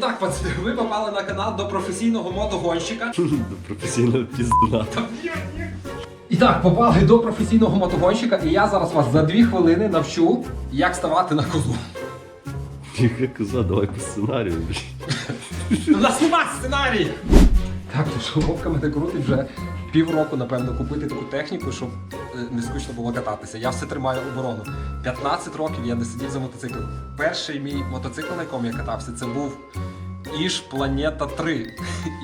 десь 15. І так, пацани, ви попали на канал до професійного мотогонщика. До професійного піздна. І так, попали до професійного мотогонщика, і я зараз вас за дві хвилини навчу, як ставати на козу. Яка коза, давай по сценарію. У нас нема сценарію! Так, то що Вовка мене крутить вже півроку, напевно, купити таку техніку, щоб не скучно було кататися. Я все тримаю оборону. 15 років я не сидів за мотоциклом. Перший мій мотоцикл, на якому я катався, це був Іж Планета 3.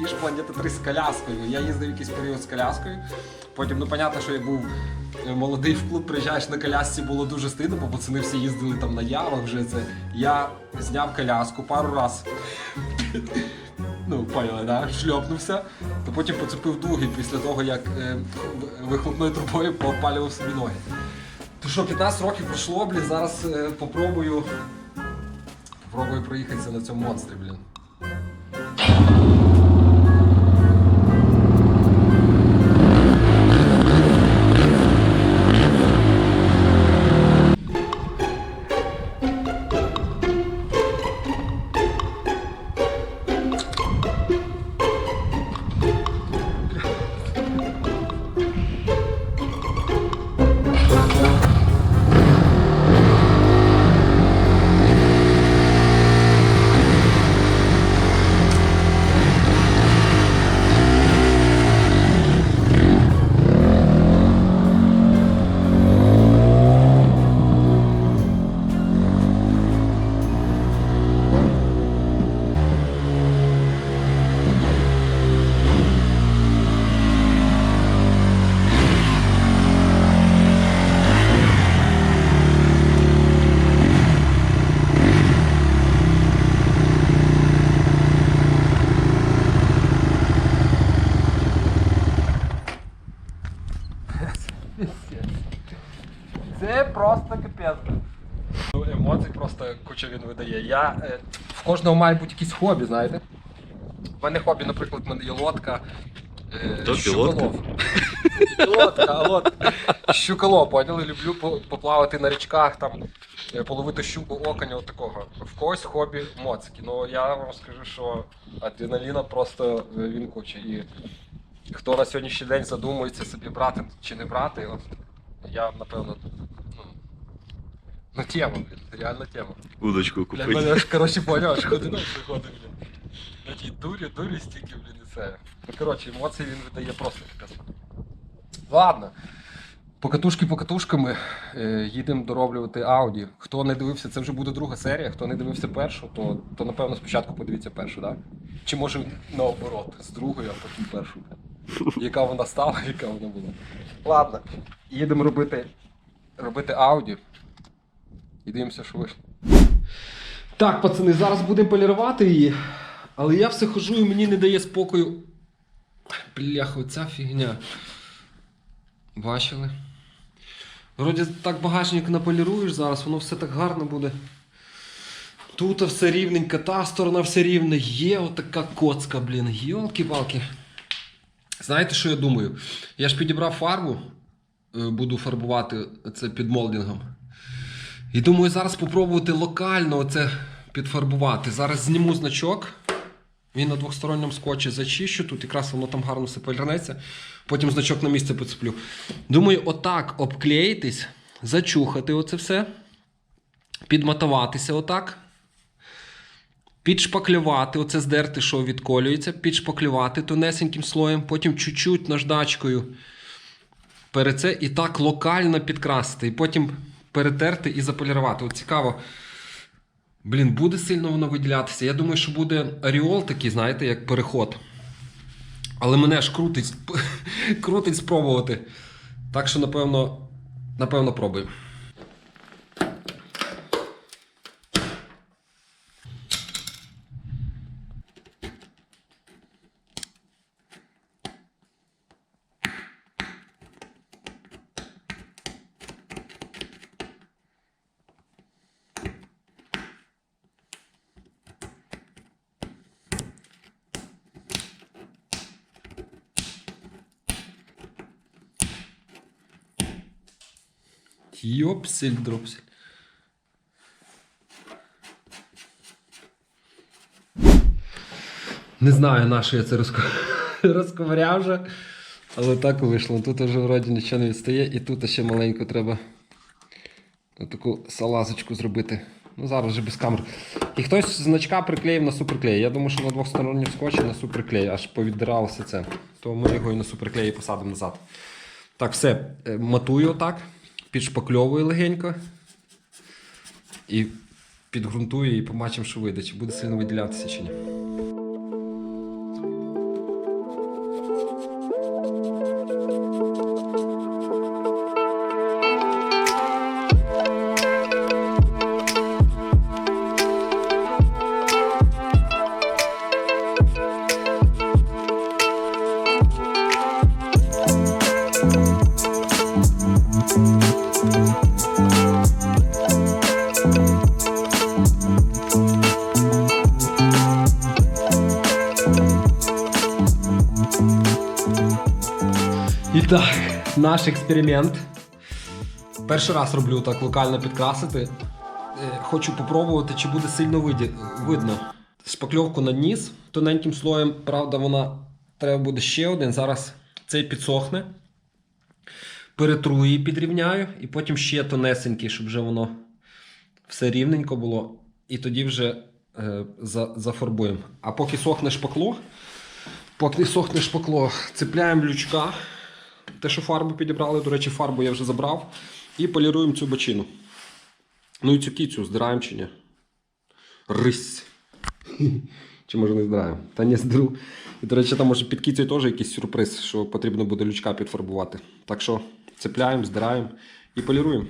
Іж Планета 3 з коляскою. Я їздив якийсь період з коляскою. Потім, ну, понятно, що я був е, молодий в клуб, приїжджаєш на колясці, було дуже стидно, бо пацани всі їздили там на явах вже це. Я зняв коляску пару раз. Ну, поняли, да? шльопнувся, то потім поцепив другий після того, як е, вихлопною трубою попалював собі ноги. То що, 15 років пройшло, блін, зараз е, попробую. Попробую проїхатися на цьому монстрі, блін. Я, е, в кожного має бути якісь хобі, знаєте. У мене хобі, наприклад, в мене є лодка. Е, То щуколов. Лодка, лодка. Щуколов, поняли? Люблю по- поплавати на річках, там, е, половити щуку, оконя, от такого. В когось хобі моцики. Ну я вам скажу, що адреналіна просто е, він куча. І хто на сьогоднішній день задумується собі брати чи не брати, от я напевно. Ну, ну тема, блін, реальна тема. Удочку Бля, купити. мене ж, коротше, поняв, аж ходинок приходить, блін. На тій дурі, дурі стільки, блін, і це. Ну, коротше, емоції він видає просто капець. Ладно. Покатушки покатушками е, їдемо дороблювати Audi. Хто не дивився, це вже буде друга серія. Хто не дивився першу, то, то напевно спочатку подивіться першу, так? Да? Чи може наоборот, з другої, а потім першу. Яка вона стала, яка вона була. Ладно, їдемо робити, робити Audi. І дивимося, що вийшло. Так, пацани, зараз будемо полірувати її. Але я все хожу і мені не дає спокою. Бляха, оця фігня. Бачили? Вроді так багажник наполіруєш зараз, воно все так гарно буде. Тут все рівненько, та сторона все рівна. Є отака коцка, блін. Йолки-палки. Знаєте, що я думаю? Я ж підібрав фарбу, е, буду фарбувати це під молдингом. І думаю, зараз спробувати локально це підфарбувати. Зараз зніму значок. Він на двосторонньому скотчі зачищу, тут якраз воно там гарно все повернеться. Потім значок на місце поцеплю. Думаю, отак обклеїтись, зачухати оце все, підматуватися отак. Підшпаклювати, оце здерти, що відколюється, підшпаклювати тонесеньким слоєм, потім чуть-чуть наждачкою перед це і так локально підкрасити. І потім перетерти і заполірувати. От цікаво. Блін, буде сильно воно виділятися. Я думаю, що буде аріол такий, знаєте, як переход. Але мене ж крутить, крутить спробувати. Так що, напевно, напевно, пробую. Йопсель дропсель. Не знаю, на що я це розко... розковиряв вже. Але так вийшло. Тут вже вроді нічого не відстає, і тут ще маленько треба таку салазочку зробити. Ну, зараз вже без камер. І хтось значка приклеїв на суперклей. Я думаю, що на двохсторонній скотчі на суперклей, аж повіддиралося це. То ми його і на суперклеї посадимо назад. Так, все, е, матую отак, підшпакльовую легенько. І підґрунтую і побачимо, що вийде, чи буде сильно виділятися чи ні. Наш експеримент. Перший раз роблю так локально підкрасити. Е, Хочу попробувати, чи буде сильно видно. Шпакльовку на ніс тоненьким слоєм. Правда, вона треба буде ще один. Зараз цей підсохне. Перетру її, підрівняю, і потім ще тонесенький, щоб вже воно все рівненько було. І тоді вже е, за, зафарбуємо. А поки сохне шпакло, поки сохне шпакло, цепляємо лючка. Те, що фарбу підібрали, до речі, фарбу я вже забрав. І поліруємо цю бочину. Ну і цю кіцю здираємо чи ні? Рись. Чи може не здираємо? Та не здиру. І, до речі, там може під кіцею теж якийсь сюрприз, що потрібно буде лючка підфарбувати. Так що цепляємо, здираємо і поліруємо.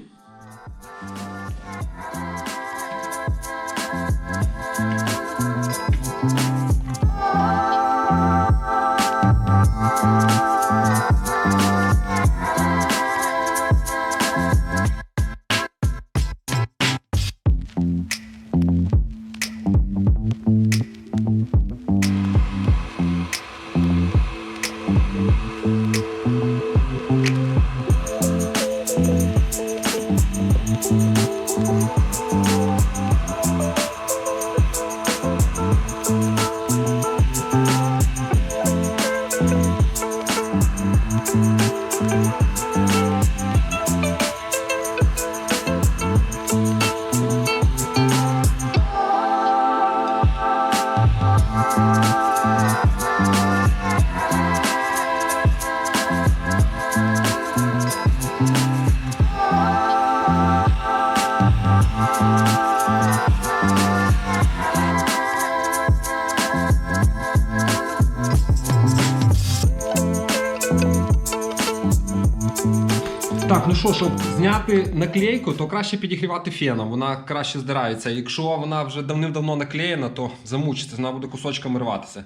Щоб зняти наклейку, то краще підігрівати феном, вона краще здирається. Якщо вона вже давним-давно наклеєна, то замучиться, вона буде кусочками рватися.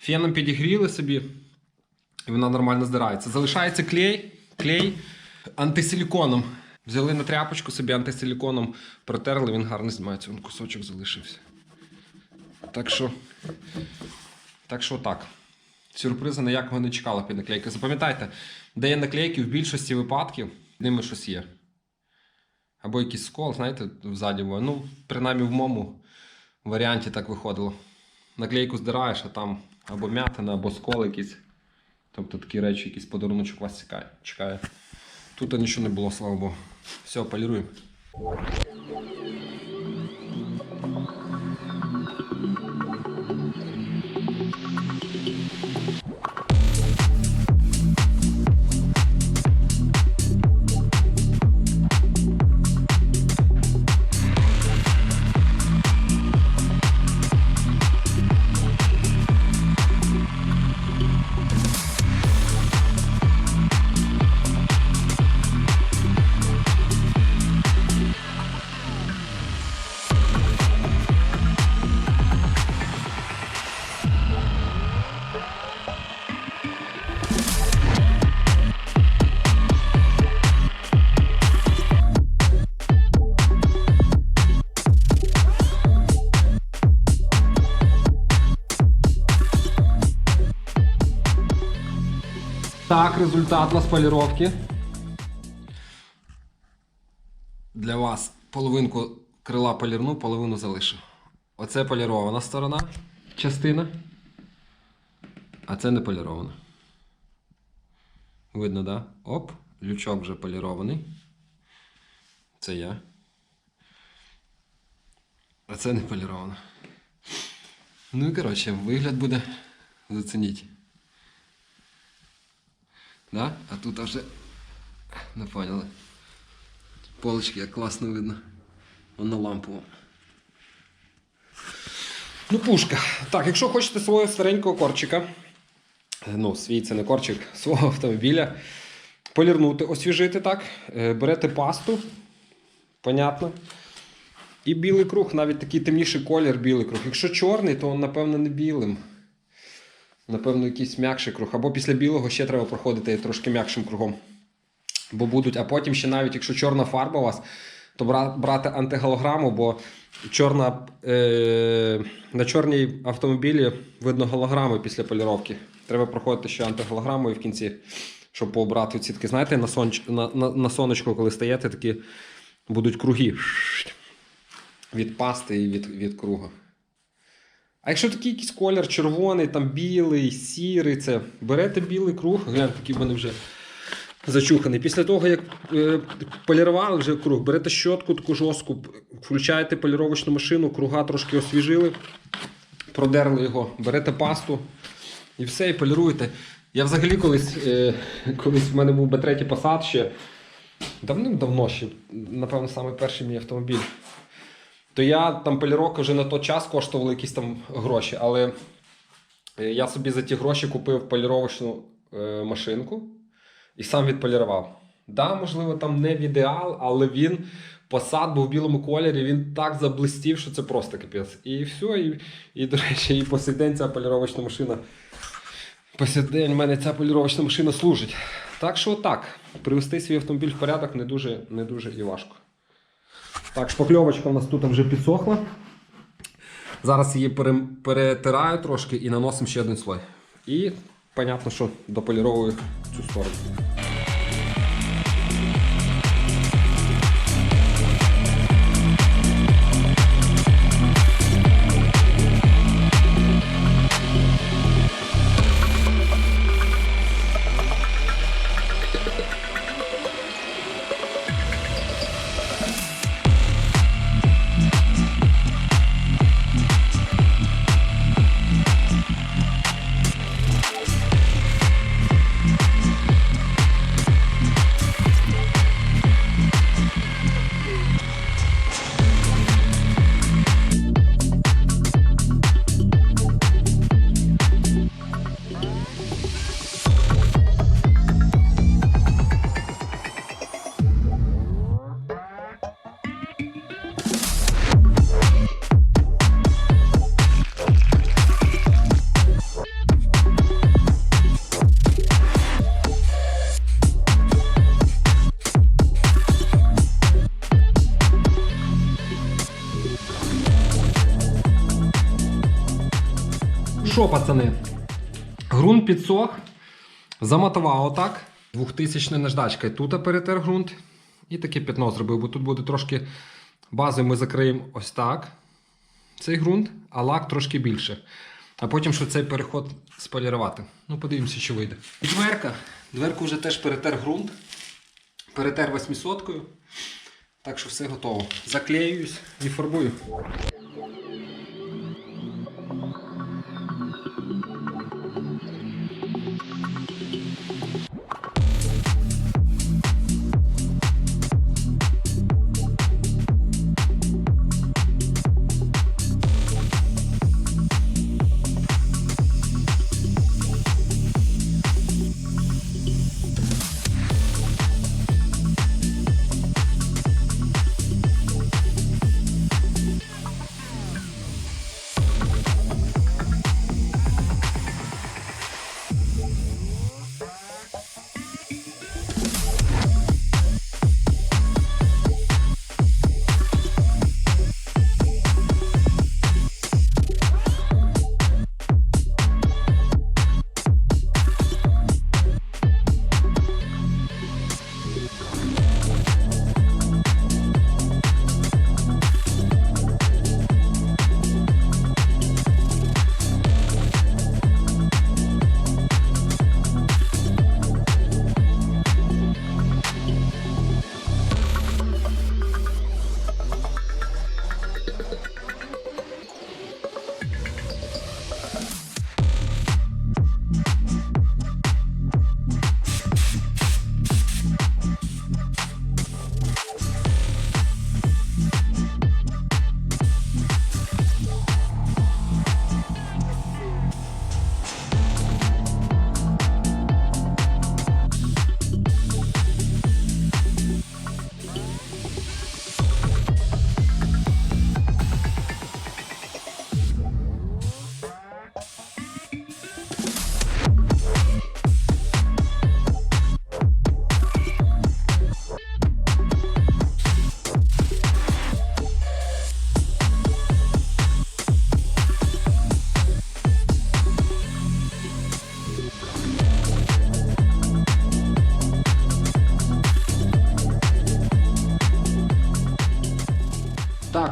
Феном підігріли собі, і вона нормально здирається. Залишається клей, клей антисиліконом. Взяли на тряпочку собі антисиліконом, протерли, він гарно знімається, він кусочок залишився. Так що, так що так. Сюрпризу ніякого не чекала під наклейки. Запам'ятайте, де є наклейки, в більшості випадків ними щось є. Або якийсь скол, знаєте, ззаді. Ну, принаймні в моєму варіанті так виходило. Наклейку здираєш, а там або м'ятина, або скол якийсь. Тобто такі речі, якийсь подаруночок вас чекає. Тут нічого не було, слава Богу. Все, поліруємо. Так, результат у нас поліровки. Для вас половинку крила полірну, половину залишу. Оце полірована сторона, частина. А це не поліровано. Видно, да? Оп, лючок вже полірований. Це я. А це не поліровано. Ну і коротше, вигляд буде. Зацініть. Да? А тут вже не поняли. Полочки як класно видно. Вон на лампу. Ну, пушка. Так, якщо хочете свого старенького корчика, ну, свій це не корчик, свого автомобіля, полірнути, освіжити так, е, берете пасту, понятно. І білий круг, навіть такий темніший колір, білий круг. Якщо чорний, то напевно не білим. Напевно, якийсь м'якший круг. Або після білого ще треба проходити трошки м'якшим кругом. Бо будуть, а потім ще навіть, якщо чорна фарба у вас, то брати антиголограму, бо чорна, е, на чорній автомобілі видно голограми після поліровки. Треба проходити ще антиголограмою в кінці, щоб пообрати ці такі, знаєте, на, сонч, на, на, на сонечко, коли стаєте, такі будуть круги від пасти і від, від круга. А якщо такий якийсь колір червоний, там білий, сірий, це берете білий круг, глянь, такий в мене вже зачуханий. Після того, як е, полірували вже круг, берете щотку таку жорстку, включаєте поліровочну машину, круга трошки освіжили, продерли його, берете пасту і все, і поліруєте. Я взагалі колись, е, колись в мене був Б3 Passat ще давним-давно ще, напевно, саме перший мій автомобіль. То я там поліровка вже на той час коштувала якісь там гроші, але е, я собі за ті гроші купив поліровочну е, машинку і сам відполірував. Да, можливо, там не в ідеал, але він посад був в білому кольорі, він так заблистів, що це просто капець. І все, і, і до речі, і по сей день ця поліровочна машина. По сей день в мене ця поліровочна машина служить. Так що так, привести свій автомобіль в порядок не дуже, не дуже і важко. Так, шпакльовочка у нас тут вже підсохла. Зараз її перетираю трошки і наносимо ще один слой. І, понятно, що дополіровую цю сторону. Що, пацани? Грунт підсох. Замотував отак. 2000 наждачка. Тут перетер ґрунт. І таке пятно зробив, бо тут буде трошки базою ми закриємо ось так. Цей ґрунт, а лак трошки більше. А потім що цей переход сполірувати. Ну, подивимося, що вийде. Дверка. Дверку вже теж перетер ґрунт. Перетер 800 Так що все готово. Заклеююсь і фарбую.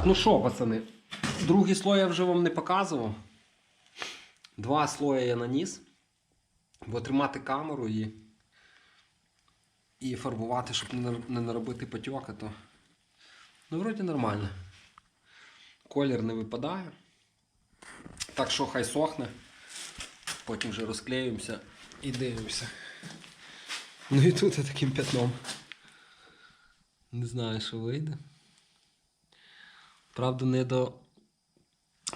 Ну що, пацани, другий слой я вже вам не показував. Два слої я наніс. Бо тримати камеру і, і фарбувати, щоб не, наробити потьока, то ну, вроді нормально. Колір не випадає. Так що хай сохне. Потім вже розклеюємося і дивимося. Ну і тут я таким п'ятном. Не знаю, що вийде. Правда, не до.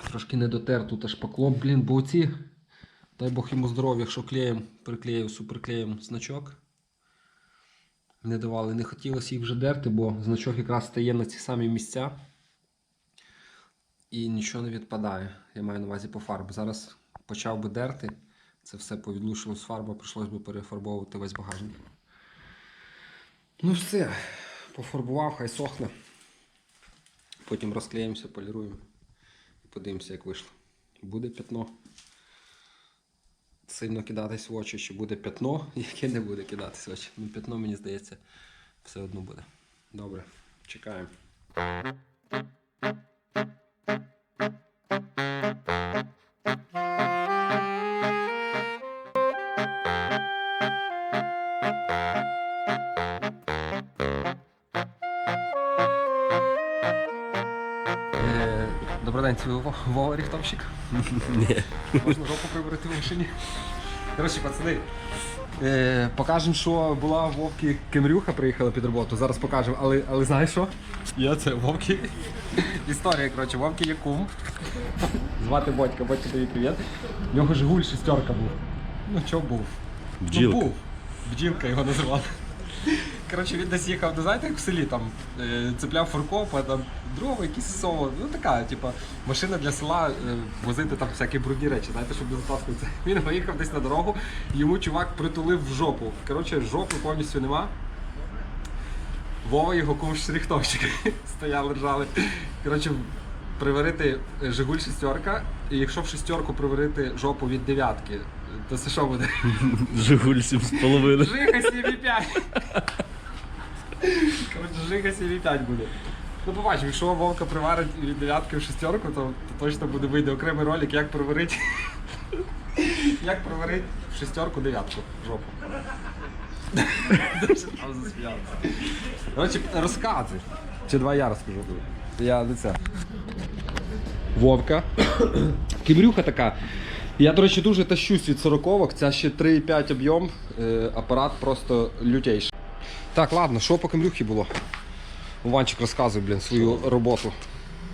Трошки не дотер тут аж шпаклом, блін, бо оці. Дай Бог йому здоров'я, якщо клеєм, приклеїв суперклеєм значок. Не давали, не хотілося їх вже дерти, бо значок якраз стає на ці самі місця. І нічого не відпадає. Я маю на увазі по фарбі. Зараз почав би дерти. Це все повідлушилось фарба, прийшлось би перефарбовувати весь багажник. Ну все, пофарбував, хай сохне. Потім розклеїмося, поліруємо і подивимося, як вийшло. Буде пятно. Сильно кидатись в очі, чи буде пятно, яке не буде кидатись в очі. Ну, пятно, мені здається, все одно буде. Добре, чекаємо. Добрий день, це Вова, ріхтовщик. Ні. Можна жопу приберете в машині. Коротше, пацани, е, покажемо, що була в Вовки Кемрюха, приїхала під роботу. Зараз покажемо. Але, але знаєш що? Я це Вовки. Історія, коротше, Вовки є кум. Звати Бодька, Бодька тобі привіт. В нього Жигуль шестерка був. Ну що був? Бджілка. Ну, був. Бджілка його називали. Коротше, він десь їхав, ну знаєте, як в селі там е, цепляв фуркоп, а там дрова, якісь сово. Ну така, типа, машина для села е, возити там всякі брудні речі, знаєте, щоб безопасно це. Він поїхав десь на дорогу, йому чувак притулив в жопу. Коротше, жопи повністю нема. Вова його кум шрихтовщик. Стояли, ржали. Коротше, приварити Жигуль шестерка, і якщо в шестерку приварити жопу від дев'ятки, то це що буде? Жигуль 7,5. Жига 7,5. Коротше, Жига 7,5 буде. Ну, побачимо, якщо Вовка приварить від дев'ятки в шестерку, то, то точно буде вийде окремий ролик, як приварити. Як приварити в шестерку дев'ятку в жопу. Дуже там засміявся. Коротше, розказуй. Чи два я розкажу? Я не це. Вовка. Кібрюха така. Я, до речі, дуже тащусь від 40-ок, ця ще 3,5 об'єм, е, апарат просто лютейший. Так, ладно, що по Кемрюхі було? Ванчик розказуй, блін, свою роботу.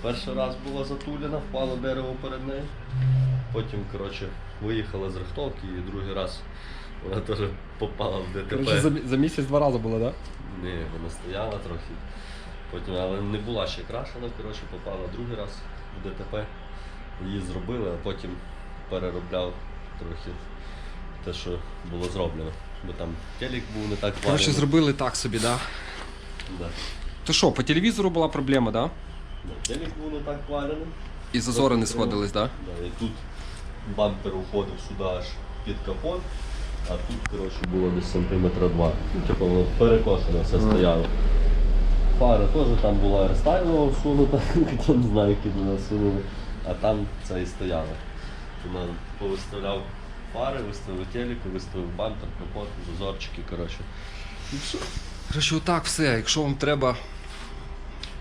Перший раз була затулена, впало дерево перед нею. Потім, коротше, виїхала з рихтовки і другий раз вона теж попала в ДТП. Коротше, за, за місяць два рази було, так? Ні, вона стояла трохи. Потім, але не була ще крашена, коротше, попала другий раз в ДТП. Її зробили, а потім переробляв трохи те, що було зроблено. Бо там телек був не так Коротше, зробили так собі, да? Да. То що, по телевізору була проблема, да? Да, телек був не так варений. І зазори не сходились, да? Да, і тут бампер уходив сюди аж під капот, а тут, коротше, було десь сантиметра два. Ну, типу, воно перекошено все стояло. Фара теж там була рестайлова всунута, хоча не знаю, які нас сунули. А там це і стояло. Вона повиставляв фари, виставив телеку, виставив бампер, капот, зазорчики, коротше. І все. Коротше, отак все. Якщо вам треба,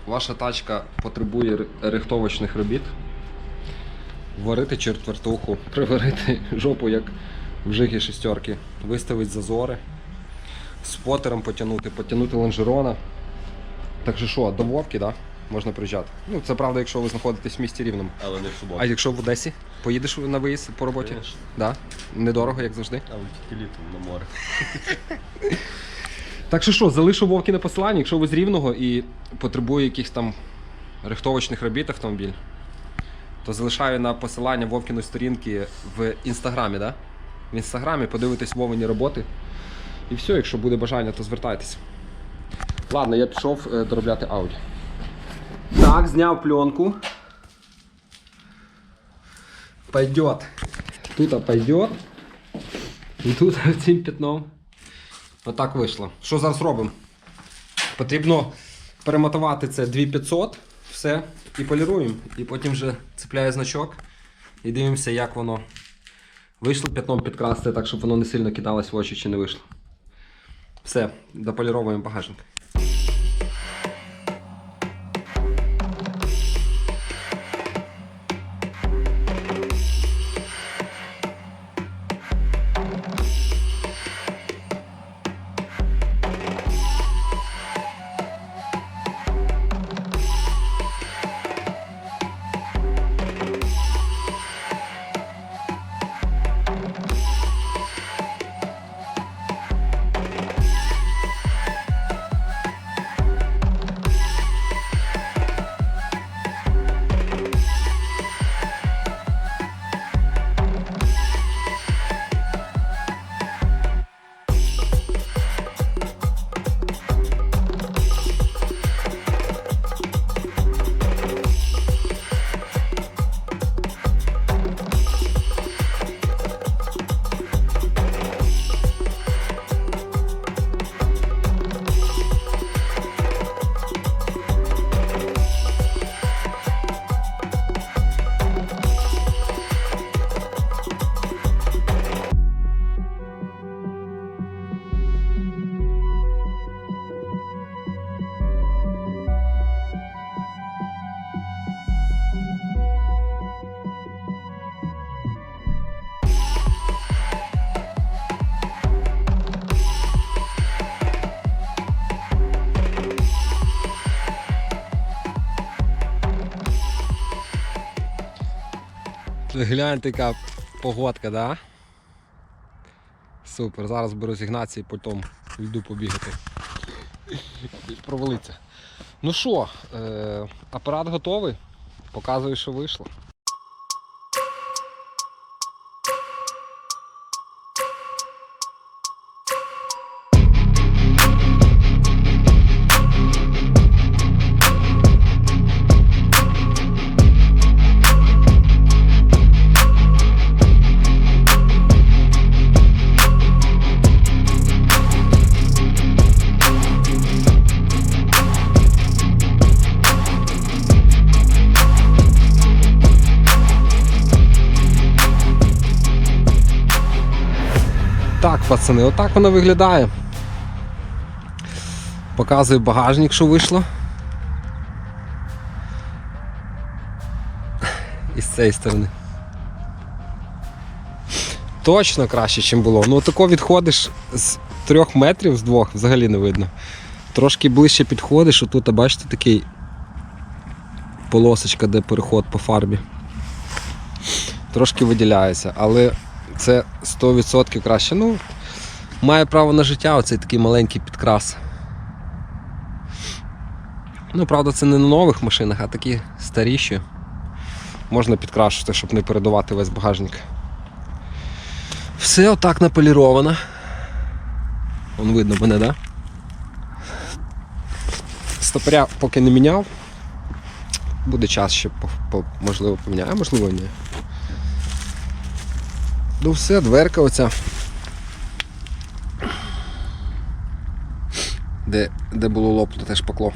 ваша тачка потребує ри- рихтовочних робіт, варити четвертуху, приварити жопу, як в жигі шестерки, виставити зазори, спотером потягнути, потягнути лонжерона. Так що що, до Вовки, да? можна приїжджати. Ну, це правда, якщо ви знаходитесь в місті Рівному. Але не в суботу. А якщо в Одесі, поїдеш на виїзд по роботі? Конечно. Да? Недорого, як завжди. Там тільки літом на море. Так що що, залишу вовки на посиланні, якщо ви з рівного і потребує якихось там рихтовочних робіт автомобіль, то залишаю на посилання Вовкіної сторінки в інстаграмі, да? В інстаграмі подивитесь Вовині роботи. І все, якщо буде бажання, то звертайтесь. Ладно, я пішов е, доробляти ауді. Так, зняв пленку. Пойдет. Тут пойдет. І тут цим пятном. Отак вийшло. Що зараз робимо? Потрібно перемотувати це 2500 Все, і поліруємо. І потім вже цепляю значок і дивимося, як воно вийшло п'ятном підкрасти, так щоб воно не сильно кидалось в очі чи не вийшло. Все, дополіровуємо багажник. Гляньте, яка погодка, да? Супер, зараз беру зігнатися потім йду побігати. Провалиться. Ну що, е, апарат готовий. Показую, що вийшло. Пацани, отак воно виглядає. Показую багажник, що вийшло. І з цієї сторони. Точно краще, ніж було. Ну тако відходиш з трьох метрів з двох, взагалі не видно. Трошки ближче підходиш, отут, бачите, такий полосочка, де переход по фарбі. Трошки виділяється, але це 100% краще. Ну, має право на життя оцей такий маленький підкрас. Ну, правда, це не на нових машинах, а такі старіші. Можна підкрашувати, щоб не передувати весь багажник. Все отак наполіровано. Вон видно мене? Да? Стопоря поки не міняв. Буде час ще можливо поміняю, а можливо ні. Ну все, дверка оця. Де, де було лопнуте шпакло.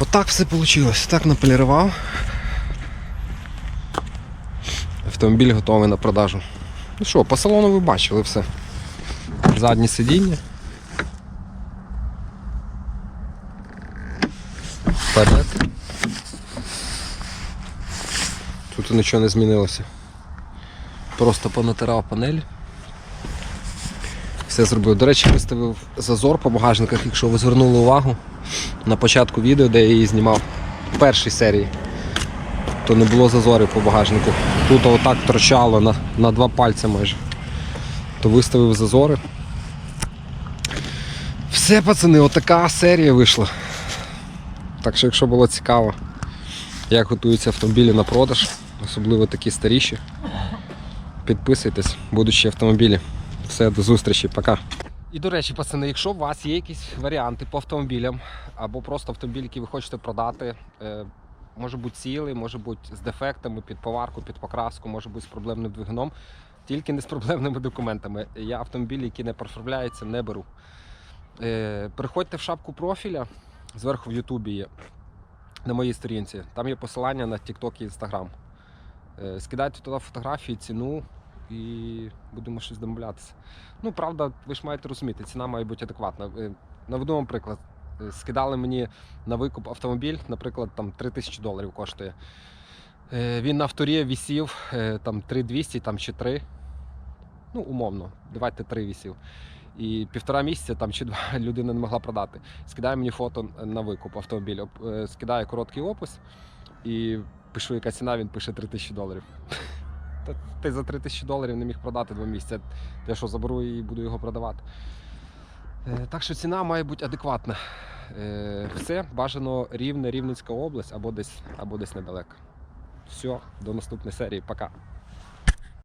Отак все вийшло. Так наполірував. Автомобіль готовий на продажу. Ну що, по салону ви бачили все. Заднє сидіння. Вперед. Тут нічого не змінилося. Просто понатирав панель. Все зробив. До речі, виставив зазор по багажниках, якщо ви звернули увагу на початку відео, де я її знімав в першій серії, то не було зазорів по багажнику. Тут отак торчало на, на два пальці майже. То виставив зазори. Все, пацани, отака серія вийшла. Так що, якщо було цікаво, як готуються автомобілі на продаж, особливо такі старіші, підписуйтесь, будуть ще автомобілі. Все, до зустрічі, пока. І до речі, пацани, якщо у вас є якісь варіанти по автомобілям, або просто автомобіль, який ви хочете продати, е, може бути цілий, може бути з дефектами під поварку, під покраску, може бути з проблемним двигуном, тільки не з проблемними документами. Я автомобілі, які не профарбляються, не беру. Е, Приходьте в шапку профіля, зверху в Ютубі є на моїй сторінці. Там є посилання на TikTok і Instagram. Е, Скидайте туди фотографії, ціну і будемо щось домовлятися. Ну, правда, ви ж маєте розуміти, ціна має бути адекватна. Е, Наведу вам приклад. Е, Скидали мені на викуп автомобіль, наприклад, там 3 тисячі доларів коштує. Е, Він на авторі вісів там 3200 там, чи 3. Ну, умовно, давайте 3 вісів. І півтора місяця там чи два людина не могла продати. Скидає мені фото на викуп е, скидає короткий опис і пишу, яка ціна, він пише 3 тисячі доларів. Та ти за 3 тисячі доларів не міг продати два місяці. Я що заберу і буду його продавати. Е, Так що ціна має бути адекватна. Е, Все бажано рівне, Рівненська область або десь, або десь недалеко. Все, до наступної серії. Пока.